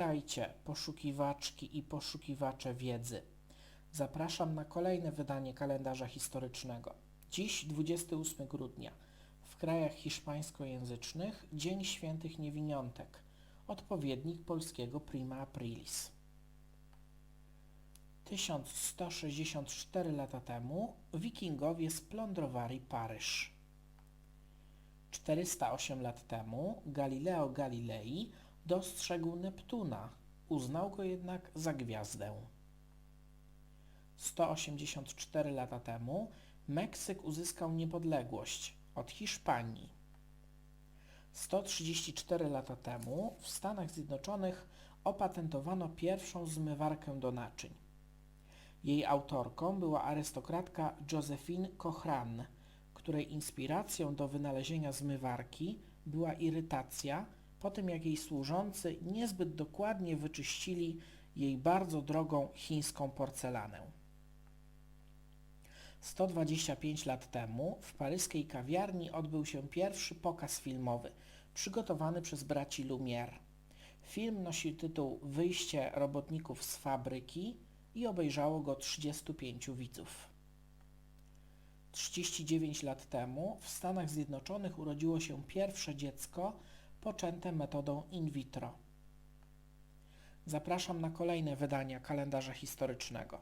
Witajcie, poszukiwaczki i poszukiwacze wiedzy. Zapraszam na kolejne wydanie kalendarza historycznego. Dziś 28 grudnia. W krajach hiszpańskojęzycznych Dzień Świętych Niewiniątek, odpowiednik polskiego Prima Aprilis. 1164 lata temu wikingowie splądrowali Paryż. 408 lat temu Galileo Galilei dostrzegł Neptuna, uznał go jednak za gwiazdę. 184 lata temu Meksyk uzyskał niepodległość od Hiszpanii. 134 lata temu w Stanach Zjednoczonych opatentowano pierwszą zmywarkę do naczyń. Jej autorką była arystokratka Josephine Cochrane, której inspiracją do wynalezienia zmywarki była irytacja po tym, jak jej służący niezbyt dokładnie wyczyścili jej bardzo drogą chińską porcelanę. 125 lat temu w paryskiej kawiarni odbył się pierwszy pokaz filmowy, przygotowany przez braci Lumière. Film nosi tytuł Wyjście robotników z fabryki i obejrzało go 35 widzów. 39 lat temu w Stanach Zjednoczonych urodziło się pierwsze dziecko poczęte metodą in vitro. Zapraszam na kolejne wydania kalendarza historycznego.